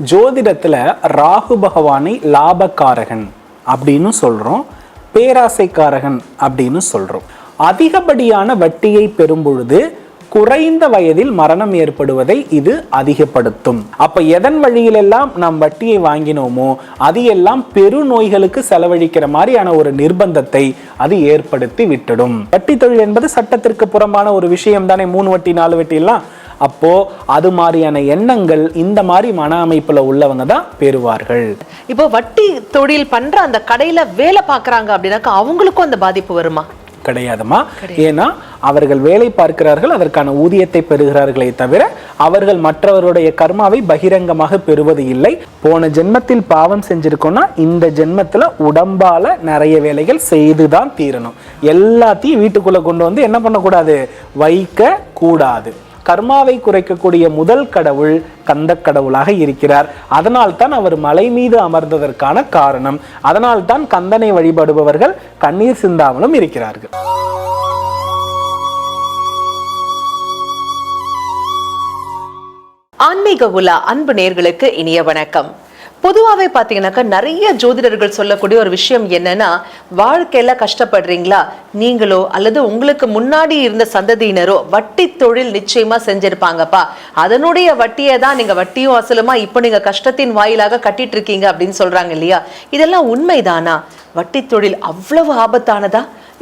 ஜோதிடத்தில் ராகு பகவானை லாபக்காரகன் அப்படின்னு சொல்கிறோம் பேராசைக்காரகன் அப்படின்னு சொல்கிறோம் அதிகப்படியான வட்டியை பெறும் பொழுது குறைந்த வயதில் மரணம் ஏற்படுவதை இது அதிகப்படுத்தும். அப்ப எதன் வழியிலெல்லாம் நாம் வட்டியை வாங்கினோமோ அது எல்லாம் பெரு நோய்களுக்கு செலவழிக்கிற மாதிரியான ஒரு நிர்பந்தத்தை அது ஏற்படுத்தி விட்டுடும். வட்டி தொழில் என்பது சட்டத்திற்கு புறம்பான ஒரு விஷயம் தானே மூணு வட்டி நாலு வட்டி எல்லாம் அப்போ அது மாதிரியான எண்ணங்கள் இந்த மாதிரி மன அமைப்புல உள்ளவங்க தான் பெறுவார்கள். இப்போ வட்டி தொழில் பண்ற அந்த கடையில வேலை பாக்குறாங்க அப்படின்னாக்கா அவங்களுக்கும் அந்த பாதிப்பு வருமா? கிடையாதுமா. ஏன்னா அவர்கள் வேலை பார்க்கிறார்கள் அதற்கான ஊதியத்தை பெறுகிறார்களே தவிர அவர்கள் மற்றவருடைய கர்மாவை பகிரங்கமாக பெறுவது இல்லை. போன ஜென்மத்தில் பாவம் செஞ்சிருக்கோம்னா இந்த ஜென்மத்துல உடம்பால நிறைய வேலைகள் செய்துதான் தீரணும். எல்லாத்தையும் வீட்டுக்குள்ள கொண்டு வந்து என்ன பண்ணக்கூடாது? வைக்க கூடாது கர்மாவை குறைக்கக்கூடிய முதல் கடவுள் கந்த கடவுளாக இருக்கிறார். அதனால் தான் அவர் மலை மீது அமர்ந்ததற்கான காரணம். அதனால் தான் கந்தனை வழிபடுபவர்கள் கண்ணீர் சிந்தாமலும் இருக்கிறார்கள். ஆன்மீக உலா அன்பு நேர்களுக்கு இனிய வணக்கம். பொதுவாகவே பார்த்தீங்கன்னாக்கா நிறைய ஜோதிடர்கள் சொல்லக்கூடிய ஒரு விஷயம் என்னன்னா வாழ்க்கையில கஷ்டப்படுறீங்களா? நீங்களோ அல்லது உங்களுக்கு முன்னாடி இருந்த சந்ததியினரோ வட்டி தொழில் நிச்சயமா செஞ்சிருப்பாங்கப்பா. அதனுடைய வட்டியை தான் நீங்க வட்டியும் அசலுமா இப்போ நீங்க கஷ்டத்தின் வாயிலாக கட்டிட்டு இருக்கீங்க அப்படின்னு சொல்றாங்க இல்லையா? இதெல்லாம் உண்மைதானா? வட்டி தொழில் அவ்வளவு ஆபத்தானதா?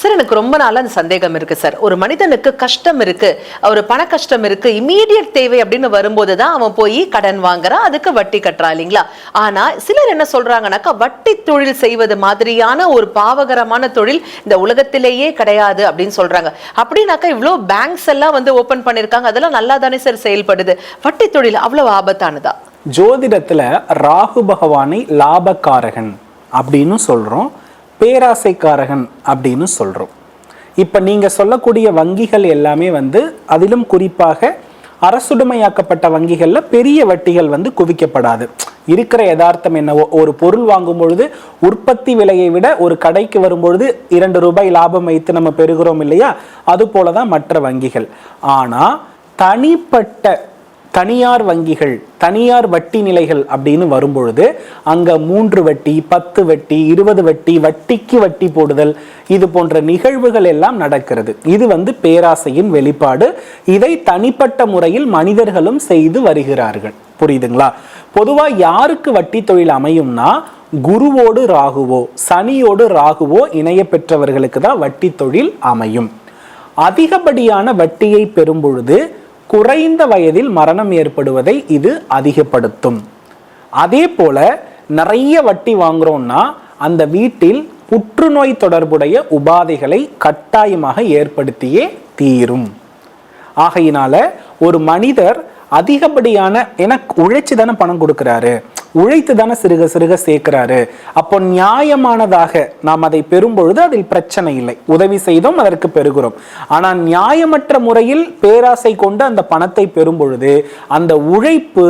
சார் எனக்கு ரொம்ப நாள் அந்த சந்தேகம் இருக்கு சார். ஒரு மனிதனுக்கு கஷ்டம் இருக்கு ஒரு பண கஷ்டம் இருக்கு இமீடியட் தேவை அப்படின்னு வரும்போது தான் அவன் போய் கடன் வாங்குறான் அதுக்கு வட்டி கட்டுறான் இல்லைங்களா? ஆனா சிலர் என்ன சொல்றாங்கன்னாக்கா வட்டி தொழில் செய்வது மாதிரியான ஒரு பாவகரமான தொழில் இந்த உலகத்திலேயே கிடையாது அப்படின்னு சொல்றாங்க. அப்படின்னாக்கா இவ்வளோ பேங்க்ஸ் எல்லாம் வந்து ஓபன் பண்ணிருக்காங்க அதெல்லாம் நல்லா தானே சார் செயல்படுது. வட்டி தொழில் அவ்வளவு ஆபத்தானதா? ஜோதிடத்துல ராகு பகவானை லாபக்காரகன் அப்படின்னு சொல்றோம். பேராசைக்காரகன் அப்படின்னு சொல்கிறோம் இப்போ நீங்கள் சொல்லக்கூடிய வங்கிகள் எல்லாமே வந்து அதிலும் குறிப்பாக அரசுடைமையாக்கப்பட்ட வங்கிகளில் பெரிய வட்டிகள் வந்து குவிக்கப்படாது. இருக்கிற யதார்த்தம் என்னவோ ஒரு பொருள் வாங்கும் பொழுது உற்பத்தி விலையை விட ஒரு கடைக்கு வரும்பொழுது இரண்டு ரூபாய் லாபம் வைத்து நம்ம பெறுகிறோம் இல்லையா? அது போலதான் மற்ற வங்கிகள். ஆனால் தனிப்பட்ட தனியார் வங்கிகள் தனியார் வட்டி நிலைகள் அப்படின்னு வரும்பொழுது அங்க மூன்று வட்டி பத்து வட்டி இருபது வட்டி வட்டிக்கு வட்டி போடுதல் இது போன்ற நிகழ்வுகள் எல்லாம் நடக்கிறது. இது வந்து பேராசையின் வெளிப்பாடு. இதை தனிப்பட்ட முறையில் மனிதர்களும் செய்து வருகிறார்கள். புரியுதுங்களா? பொதுவாக யாருக்கு வட்டி தொழில் அமையும்னா குருவோடு ராகுவோ சனியோடு ராகுவோ இணைய பெற்றவர்களுக்கு தான் வட்டி தொழில் அமையும். அதிகப்படியான வட்டியை பெறும் பொழுது குறைந்த வயதில் மரணம் ஏற்படுவதை இது அதிகப்படுத்தும். அதே போல நிறைய வட்டி வாங்குறோம்னா அந்த வீட்டில் புற்றுநோய் தொடர்புடைய உபாதைகளை கட்டாயமாக ஏற்படுத்தியே தீரும். ஆகையினால ஒரு மனிதர் அதிகப்படியான என உழைச்சி தானே பணம் கொடுக்கிறாரு. உழைத்து தானே சிறுக சிறுக சேர்க்கிறாரு. அப்போ நியாயமானதாக நாம் அதை பெறும் பொழுது அதில் பிரச்சனை இல்லை. உதவி செய்தோம் அதற்கு பெறுகிறோம். ஆனால் நியாயமற்ற முறையில் பேராசை கொண்டு அந்த பணத்தை பெறும் பொழுது அந்த உழைப்பு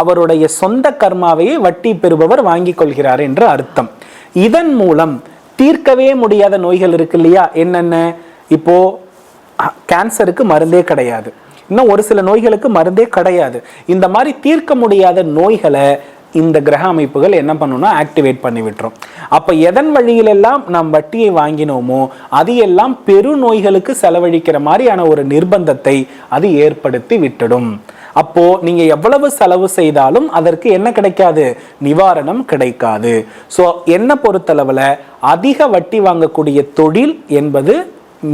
அவருடைய சொந்த கர்மாவையே வட்டி பெறுபவர் வாங்கிக் கொள்கிறார் என்று அர்த்தம். இதன் மூலம் தீர்க்கவே முடியாத நோய்கள் இருக்கு இல்லையா? என்னென்ன? இப்போ கேன்சருக்கு மருந்தே கிடையாது. இன்னும் ஒரு சில நோய்களுக்கு மருந்தே கிடையாது. இந்த மாதிரி தீர்க்க முடியாத நோய்களை இந்த கிரக அமைப்புகள் என்ன பண்ணணும்னா ஆக்டிவேட் பண்ணி விட்டுரும். அப்போ எதன் வழியிலெல்லாம் நாம் வட்டியை வாங்கினோமோ அது எல்லாம் பெரு நோய்களுக்கு செலவழிக்கிற மாதிரியான ஒரு நிர்பந்தத்தை அது ஏற்படுத்தி விட்டுடும். அப்போ நீங்க எவ்வளவு செலவு செய்தாலும் அதற்கு என்ன கிடைக்காது? நிவாரணம் கிடைக்காது. ஸோ என்ன பொறுத்தளவுல அதிக வட்டி வாங்கக்கூடிய தொழில் என்பது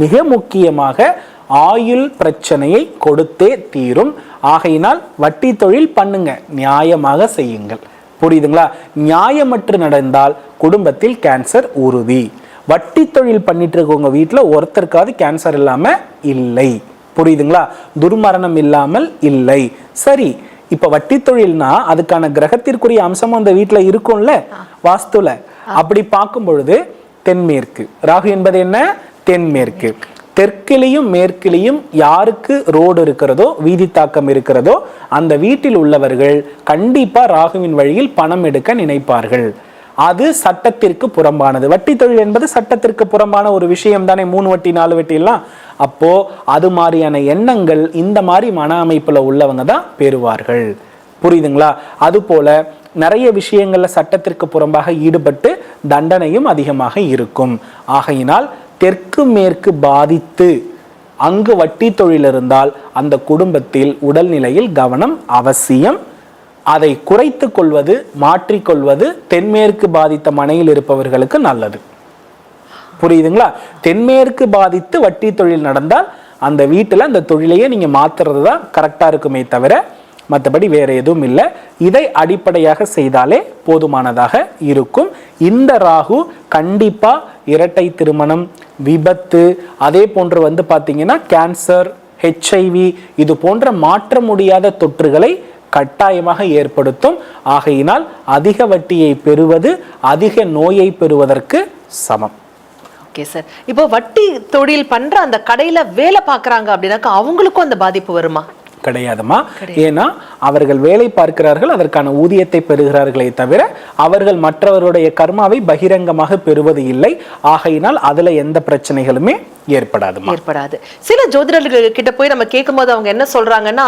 மிக முக்கியமாக ஆயுள் பிரச்சனையை கொடுத்தே தீரும். ஆகையினால் வட்டி தொழில் பண்ணுங்க. நியாயமாக செய்யுங்கள். புரியுதுங்களா? நியாயமற்று நடந்தால் குடும்பத்தில் கேன்சர் உறுதி. வட்டி தொழில் பண்ணிட்டு இருக்கவங்க வீட்டில் ஒருத்தருக்காவது கேன்சர் இல்லாமல் இல்லை. புரியுதுங்களா? துர்மரணம் இல்லாமல் இல்லை. சரி இப்போ வட்டி தொழில்னா அதுக்கான கிரகத்திற்குரிய அம்சமும் அந்த வீட்டில் இருக்கும்ல? வாஸ்துல. அப்படி பார்க்கும் பொழுது தென்மேற்கு. ராகு என்பது என்ன? தென்மேற்கு. தெற்கிலையும் மேற்கிலையும் யாருக்கு ரோடு இருக்கிறதோ வீதி தாக்கம் இருக்கிறதோ அந்த வீட்டில் உள்ளவர்கள் கண்டிப்பாக ராகுவின் வழியில் பணம் எடுக்க நினைப்பார்கள். அது சட்டத்திற்கு புறம்பானது. வட்டி தொழில் என்பது சட்டத்திற்கு புறம்பான ஒரு விஷயம் தானே. மூணு வட்டி நாலு வட்டி எல்லாம் அப்போ அது மாதிரியான எண்ணங்கள் இந்த மாதிரி மன அமைப்பில் உள்ளவங்க தான் பெறுவார்கள் புரியுதுங்களா? அதுபோல நிறைய விஷயங்களில் சட்டத்திற்கு புறம்பாக ஈடுபட்டு தண்டனையும் அதிகமாக இருக்கும். ஆகையினால் தெற்கு மேற்கு பாதித்து அங்கு வட்டி தொழில் இருந்தால் அந்த குடும்பத்தில் உடல்நிலையில் கவனம் அவசியம். அதை குறைத்து கொள்வது மாற்றிக்கொள்வது தென்மேற்கு பாதித்த மனையில் இருப்பவர்களுக்கு நல்லது. புரியுதுங்களா? தென்மேற்கு பாதித்து வட்டி தொழில் நடந்தால் அந்த வீட்டில் அந்த தொழிலையே நீங்கள் மாத்துறது தான் கரெக்டாக இருக்குமே தவிர மற்றபடி வேறு எதுவும் இல்லை. இதை அடிப்படையாக செய்தாலே போதுமானதாக இருக்கும். இந்த ராகு கண்டிப்பாக இரட்டை திருமணம் விபத்து அதே போன்று வந்து பார்த்தீங்கன்னா கேன்சர் ஹெச்ஐவி இது போன்ற மாற்ற முடியாத தொற்றுகளை கட்டாயமாக ஏற்படுத்தும். ஆகையினால் அதிக வட்டியை பெறுவது அதிக நோயை பெறுவதற்கு சமம். ஓகே சார் இப்போ வட்டி தொழில் பண்ற அந்த கடையில வேலை பார்க்குறாங்க அப்படின்னாக்கா அவங்களுக்கும் அந்த பாதிப்பு வருமா? கிடையாதுமா? ஏன்னா அவர்கள் வேலை பார்க்கிறார்கள் அதற்கான ஊதியத்தை பெறுகிறார்களே தவிர அவர்கள் மற்றவருடைய கர்மாவை பகிரங்கமாக பெறுவது இல்லை. ஆகையினால் அதுல எந்த பிரச்சனைகளுமே ஏற்படாதுமா? ஏற்படாது. சில ஜோதிடர்கள் கிட்ட போய் நம்ம கேட்கும்போது அவங்க என்ன சொல்றாங்கன்னா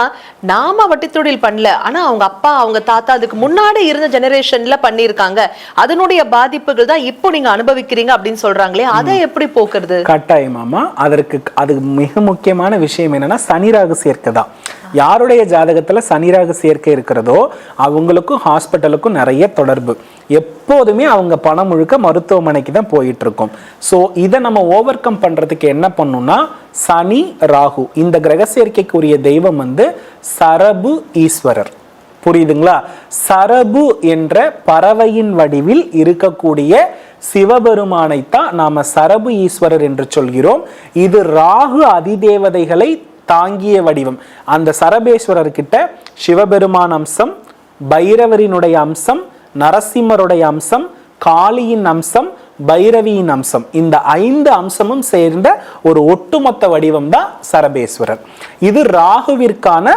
நாம வட்டி தொழில் பண்ணல. ஆனா அவங்க அப்பா அவங்க தாத்தா அதுக்கு முன்னாடி இருந்த ஜெனரேஷன்ல பண்ணியிருக்காங்க. அதனுடைய பாதிப்புகள் தான் இப்போ நீங்க அனுபவிக்கிறீங்க அப்படின்னு சொல்றாங்களே அதை எப்படி போக்குறது? கட்டாயமாமா அதற்கு அது மிக முக்கியமான விஷயம் என்னன்னா சனிராகு சேர்க்கை தான். யாருடைய ஜாதகத்துல சனிராகு சேர்க்கை இருக்கிறதோ அவங்களுக்கும் ஹாஸ்பிட்டலுக்கும் நிறைய தொடர்பு. எப்போதுமே அவங்க பணம் முழுக்க மருத்துவமனைக்கு தான் போயிட்டுருக்கோம். ஸோ இதை நம்ம ஓவர் கம் பண்ணுறதுக்கு என்ன பண்ணும்னா சனி ராகு இந்த கிரக சேர்க்கைக்குரிய தெய்வம் வந்து சரபு ஈஸ்வரர். புரியுதுங்களா? சரபு என்ற பறவையின் வடிவில் இருக்கக்கூடிய சிவபெருமானைத்தான் நாம சரபு ஈஸ்வரர் என்று சொல்கிறோம். இது ராகு அதிதேவதைகளை தாங்கிய வடிவம். அந்த சரபேஸ்வரர்கிட்ட சிவபெருமான் அம்சம் பைரவரினுடைய அம்சம் நரசிம்மருடைய அம்சம் காளியின் அம்சம் பைரவியின் அம்சம். இந்த ஐந்து அம்சமும் சேர்ந்த ஒரு ஒட்டுமொத்த வடிவம் தான் சரபேஸ்வரர். இது ராகுவிற்கான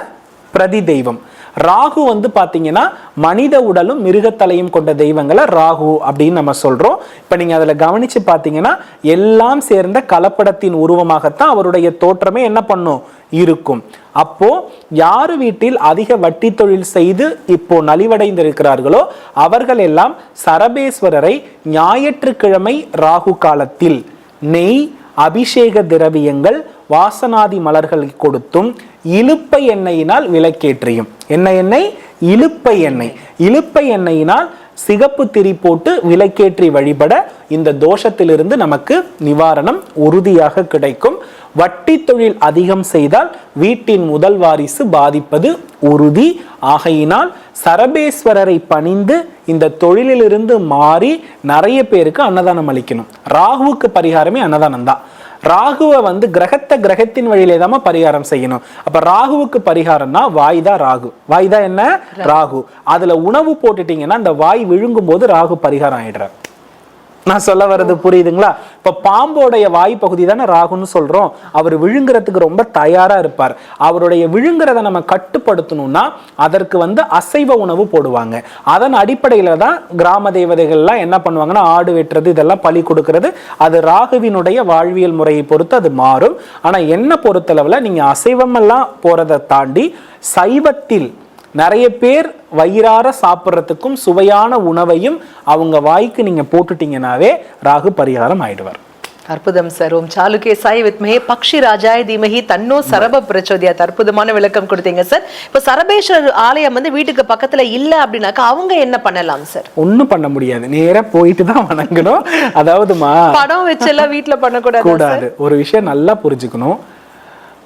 பிரதி தெய்வம் ராகு வந்து பார்த்தீங்கன்னா மனித உடலும் மிருகத்தலையும் கொண்ட தெய்வங்களை ராகு அப்படின்னு நம்ம சொல்றோம். இப்போ நீங்க அதில் கவனிச்சு பார்த்தீங்கன்னா எல்லாம் சேர்ந்த கலப்படத்தின் உருவமாகத்தான் அவருடைய தோற்றமே என்ன பண்ணும்? இருக்கும். அப்போ யாரு வீட்டில் அதிக வட்டி தொழில் செய்து இப்போ நலிவடைந்திருக்கிறார்களோ அவர்கள் எல்லாம் சரபேஸ்வரரை ஞாயிற்றுக்கிழமை ராகு காலத்தில் நெய் அபிஷேக திரவியங்கள் வாசனாதி மலர்களை கொடுத்தும் இழுப்பை எண்ணெயினால் விளக்கேற்றியும். என்ன எண்ணெய்? இழுப்பை எண்ணெய். இழுப்பை எண்ணெயினால் சிகப்பு திரி போட்டு விளக்கேற்றி வழிபட இந்த தோஷத்திலிருந்து நமக்கு நிவாரணம் உறுதியாக கிடைக்கும். வட்டி தொழில் அதிகம் செய்தால் வீட்டின் முதல் வாரிசு பாதிப்பது உறுதி. ஆகையினால் சரபேஸ்வரரை பணிந்து இந்த தொழிலிலிருந்து மாறி நிறைய பேருக்கு அன்னதானம் அளிக்கணும். ராகுவுக்கு பரிகாரமே அன்னதானம் தான் ராகுவை வந்து கிரகத்தை கிரகத்தின் வழியிலே தான் பரிகாரம் செய்யணும். அப்ப ராகுவுக்கு பரிகாரம்னா வாய் தான் ராகு. வாய் தான் என்ன? ராகு. அதுல உணவு போட்டுட்டீங்கன்னா அந்த வாய் விழுங்கும் போது ராகு பரிகாரம் ஆயிடுறார். நான் சொல்ல வர்றது புரியுதுங்களா? இப்போ பாம்போடைய வாய் பகுதி தானே ராகுன்னு சொல்கிறோம் அவர் விழுங்குறதுக்கு ரொம்ப தயாராக இருப்பார். அவருடைய விழுங்குறத நம்ம கட்டுப்படுத்தணும்னா அதற்கு வந்து அசைவ உணவு போடுவாங்க. அதன் அடிப்படையில் தான் கிராம தேவதைகள்லாம் என்ன பண்ணுவாங்கன்னா ஆடு வெட்டுறது இதெல்லாம் பலி கொடுக்கறது. அது ராகுவினுடைய வாழ்வியல் முறையை பொறுத்து அது மாறும். ஆனால் என்ன பொறுத்தளவில் நீங்கள் அசைவமெல்லாம் போகிறத தாண்டி சைவத்தில் நிறைய பேர் வயிறார சாப்பிட்றதுக்கும் சுவையான உணவையும் அவங்க வாய்க்கு நீங்க போட்டுட்டீங்கன்னாவே ராகு பரிகாரம் ஆயிடுவார். அற்புதம் சார். ஓம் சாளுகே சாய் வித்மஹே பக்ஷி ராஜாய தீமஹி தன்னோ சரப பிரச்சோதியாத் அற்புதமான விளக்கம் கொடுத்தீங்க சார். இப்போ சரபேஸ்வரர் ஆலயம் வந்து வீட்டுக்கு பக்கத்துல இல்ல அப்படின்னாக்கா அவங்க என்ன பண்ணலாம் சார்? ஒண்ணும் பண்ண முடியாது. நேரா போயிட்டு தான் வணங்கணும். அதாவதுமா? படம் வச்செல்லாம் வீட்டுல பண்ணக்கூடாது கூடாது. ஒரு விஷயம் நல்லா புரிஞ்சுக்கணும்.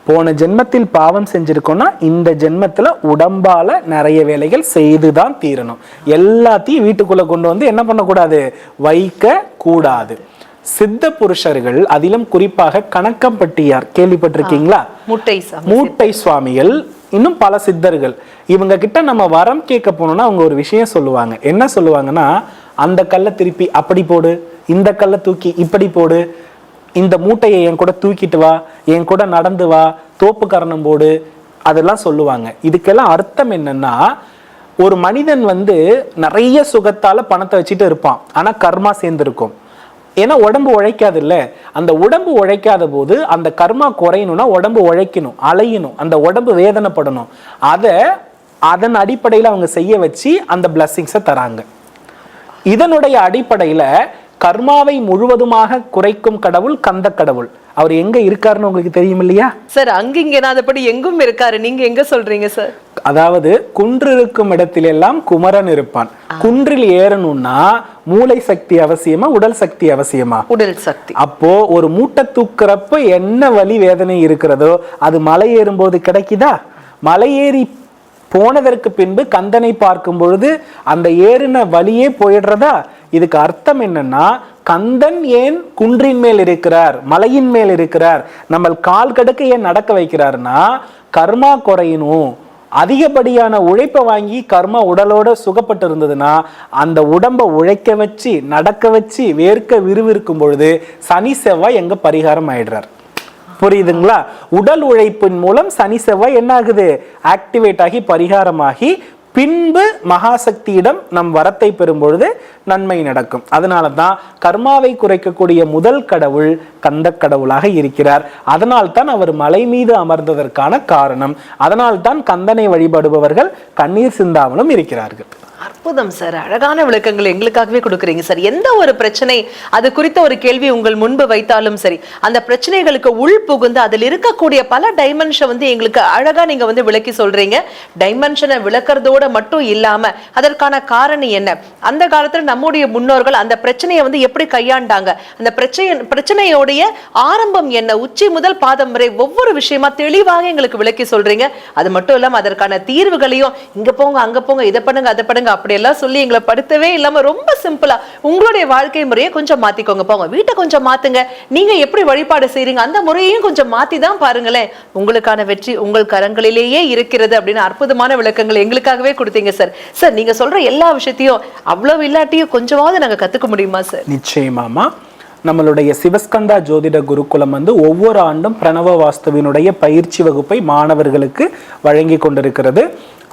போன ஜென்மத்தில் பாவம் செஞ்சிருக்கோம்னா இந்த ஜென்மத்துல உடம்பால நிறைய வேலைகள் செய்துதான் தீரணும். எல்லாத்தையும் வீட்டுக்குள்ள கொண்டு வந்து என்ன பண்ணக்கூடாது? வைக்க கூடாது. சித்த புருஷர்கள் அதிலும் குறிப்பாக கணக்கம்பட்டியார் கேள்விப்பட்டிருக்கீங்களா? முட்டை மூட்டை சுவாமிகள் இன்னும் பல சித்தர்கள். இவங்க கிட்ட நம்ம வரம் கேட்க போனோம்னா அவங்க ஒரு விஷயம் சொல்லுவாங்க. என்ன சொல்லுவாங்கன்னா அந்த கல்லை திருப்பி அப்படி போடு இந்த கல்லை தூக்கி இப்படி போடு இந்த மூட்டையை என் கூட தூக்கிட்டு வா என் கூட நடந்து வா தோப்பு கரணம் போடு அதெல்லாம் சொல்லுவாங்க. இதுக்கெல்லாம் அர்த்தம் என்னன்னா ஒரு மனிதன் வந்து நிறைய சுகத்தால பணத்தை வச்சுட்டு இருப்பான். ஆனா கர்மா சேர்ந்துருக்கும். ஏன்னா உடம்பு உழைக்காது இல்ல அந்த உடம்பு உழைக்காத போது அந்த கர்மா குறையணும்னா உடம்பு உழைக்கணும் அலையணும். அந்த உடம்பு வேதனைப்படணும். அதை அதன் அடிப்படையில் அவங்க செய்ய வச்சு அந்த பிளஸ்ஸிங்ஸை தராங்க. இதனுடைய அடிப்படையில் கர்மாவை முழுவதுமாக குறைக்கும் கடவுள் கந்த கடவுள். அவர் எங்க இருக்காருன்னு உங்களுக்கு தெரியும் இல்லையா சார் அங்கிங்க நாதப்படி எங்கும் இருக்காரு. நீங்க எங்க சொல்றீங்க சார்? அதாவது குன்று இருக்கும் இடத்திலெல்லாம் குமரன் இருப்பான். குன்றில் ஏறணும்னா மூளை சக்தி அவசியமா உடல் சக்தி அவசியமா? உடல் சக்தி. அப்போ ஒரு மூட்டை தூக்குறப்ப என்ன வலி வேதனை இருக்கிறதோ அது மலை ஏறும்போது கிடைக்குதா? மலை ஏறி போனதற்கு பின்பு கந்தனை பார்க்கும் பொழுது அந்த ஏறின வழியே போயிடுறதா? இதுக்கு அர்த்தம் என்னன்னா கந்தன் ஏன் குன்றின் மேல் இருக்கிறார் மலையின் மேல் இருக்கிறார் நம்ம கால் கடுக்க ஏன் நடக்க வைக்கிறார்னா கர்மா குறையணும் அதிகப்படியான உழைப்பை வாங்கி கர்மா உடலோட சுகப்பட்டு இருந்ததுன்னா அந்த உடம்பை உழைக்க வச்சு நடக்க வச்சு வேர்க்க விறுவிறுக்கும் பொழுது சனி செவ்வாய் எங்க பரிகாரம் ஆயிடுறார். புரியுதுங்களா? உடல் உழைப்பின் மூலம் சனி செவ்வாய் என்ன ஆகுது ஆக்டிவேட் ஆகி பரிகாரமாகி பின்பு மகாசக்தியிடம் நம் வரத்தை பெறும் பொழுது நன்மை நடக்கும். அதனால தான் கர்மாவை குறைக்கக்கூடிய முதல் கடவுள் கந்த கடவுளாக இருக்கிறார். அதனால் தான் அவர் மலை மீது அமர்ந்ததற்கான காரணம். அதனால் தான் கந்தனை வழிபடுபவர்கள் கண்ணீர் சிந்தாமலும் இருக்கிறார்கள். அற்புதம் சார். அழகான விளக்கங்கள் எங்களுக்காகவே கொடுக்குறீங்க சார். எந்த ஒரு பிரச்சனை அது குறித்த ஒரு கேள்வி உங்கள் முன்பு வைத்தாலும் சரி அந்த பிரச்சனைகளுக்கு உள் புகுந்து அதில் இருக்கக்கூடிய பல டைமென்ஷன் வந்து எங்களுக்கு அழகா நீங்க வந்து விளக்கி சொல்றீங்க. டைமென்ஷனை விளக்குறதோட மட்டும் இல்லாம அதற்கான காரணம் என்ன? அந்த காலத்துல நம்முடைய முன்னோர்கள் அந்த பிரச்சனையை வந்து எப்படி கையாண்டாங்க? அந்த பிரச்சனை பிரச்சனையோடைய ஆரம்பம் என்ன? உச்சி முதல் பாதம் வரை ஒவ்வொரு விஷயமா தெளிவாக எங்களுக்கு விளக்கி சொல்றீங்க. அது மட்டும் இல்லாம அதற்கான தீர்வுகளையும் இங்க போங்க அங்க போங்க இதை பண்ணுங்க அதை பண்ணுங்க அப்படி அப்படியெல்லாம் சொல்லி எங்களை படுத்தவே இல்லாம ரொம்ப சிம்பிளா உங்களுடைய வாழ்க்கை முறையை கொஞ்சம் மாத்திக்கோங்க. போங்க வீட்டை கொஞ்சம் மாத்துங்க. நீங்க எப்படி வழிபாடு செய்றீங்க? அந்த முறையையும் கொஞ்சம் மாத்தி தான் பாருங்களேன். உங்களுக்கான வெற்றி உங்கள் கரங்களிலேயே இருக்கிறது அப்படின்னு அற்புதமான விளக்கங்கள் எங்களுக்காகவே கொடுத்தீங்க சார் சார் நீங்க சொல்ற எல்லா விஷயத்தையும் அவ்வளவு இல்லாட்டியும் கொஞ்சமாவது நாங்க கத்துக்க முடியுமா சார் நிச்சயமாமா நம்மளுடைய சிவஸ்கந்தா ஜோதிட குருகுலம் வந்து ஒவ்வொரு ஆண்டும் பிரணவ வாஸ்துவினுடைய பயிற்சி வகுப்பை மாணவர்களுக்கு வழங்கி கொண்டிருக்கிறது.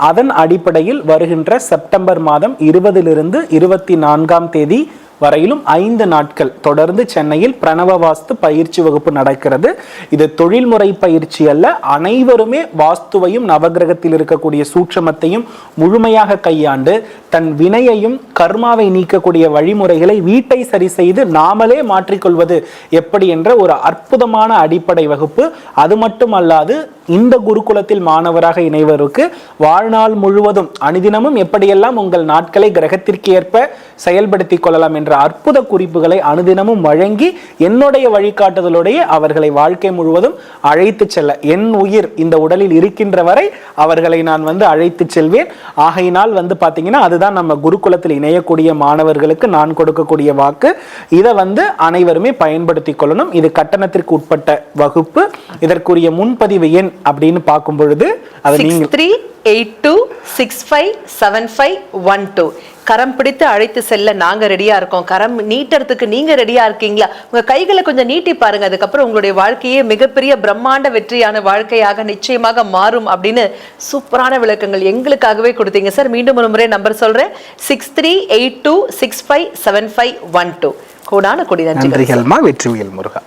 அதன் அடிப்படையில் வருகின்ற செப்டம்பர் மாதம் இருபதிலிருந்து இருபத்தி நான்காம் தேதி வரையிலும் ஐந்து நாட்கள். தொடர்ந்து சென்னையில் பிரணவ வாஸ்து பயிற்சி வகுப்பு நடக்கிறது. இது தொழில்முறை பயிற்சி அல்ல. அனைவருமே வாஸ்துவையும் நவகிரகத்தில் இருக்கக்கூடிய சூட்சமத்தையும் முழுமையாக கையாண்டு தன் வினையையும் கர்மாவை நீக்கக்கூடிய வழிமுறைகளை வீட்டை சரி செய்து நாமளே மாற்றிக்கொள்வது எப்படி என்ற ஒரு அற்புதமான அடிப்படை வகுப்பு. அது மட்டுமல்லாது இந்த குருகுலத்தில் மாணவராக இணைவருக்கு வாழ்நாள் முழுவதும் அனுதினமும் எப்படியெல்லாம் உங்கள் நாட்களை கிரகத்திற்கு ஏற்ப செயல்படுத்தி கொள்ளலாம் என்ற அற்புத குறிப்புகளை அனுதினமும் வழங்கி என்னுடைய வழிகாட்டுதலுடைய அவர்களை வாழ்க்கை முழுவதும் அழைத்து செல்ல என் உயிர் இந்த உடலில் இருக்கின்ற வரை அவர்களை நான் வந்து அழைத்து செல்வேன். ஆகையினால் வந்து பார்த்தீங்கன்னா அதுதான் நம்ம குருகுலத்தில் இணையக்கூடிய மாணவர்களுக்கு நான் கொடுக்கக்கூடிய வாக்கு. இதை வந்து அனைவருமே பயன்படுத்திக் கொள்ளணும். இது கட்டணத்திற்கு உட்பட்ட வகுப்பு. இதற்குரிய முன்பதிவு எண் அப்படின்னு பார்க்கும் பொழுது அதை நீங்கள் three eight two six five seven five one two கரம் பிடித்து அழைத்து செல்ல நாங்க ரெடியா இருக்கோம். கரம் நீட்டுறதுக்கு நீங்க ரெடியா இருக்கீங்களா? உங்க கைகளை கொஞ்சம் நீட்டி பாருங்க. அதுக்கப்புறம் உங்களுடைய வாழ்க்கையே மிகப்பெரிய பிரம்மாண்ட வெற்றியான வாழ்க்கையாக நிச்சயமாக மாறும் அப்படின்னு சூப்பரான விளக்கங்கள் எங்களுக்காகவே கொடுத்தீங்க. சார் மீண்டும் ஒரு முறை நம்பர் சொல்றேன். Six three eight two six five seven five one two கோடான கொடி நன்றிகள் நன்றிகள்மா வெற்றிவேல் முருகா.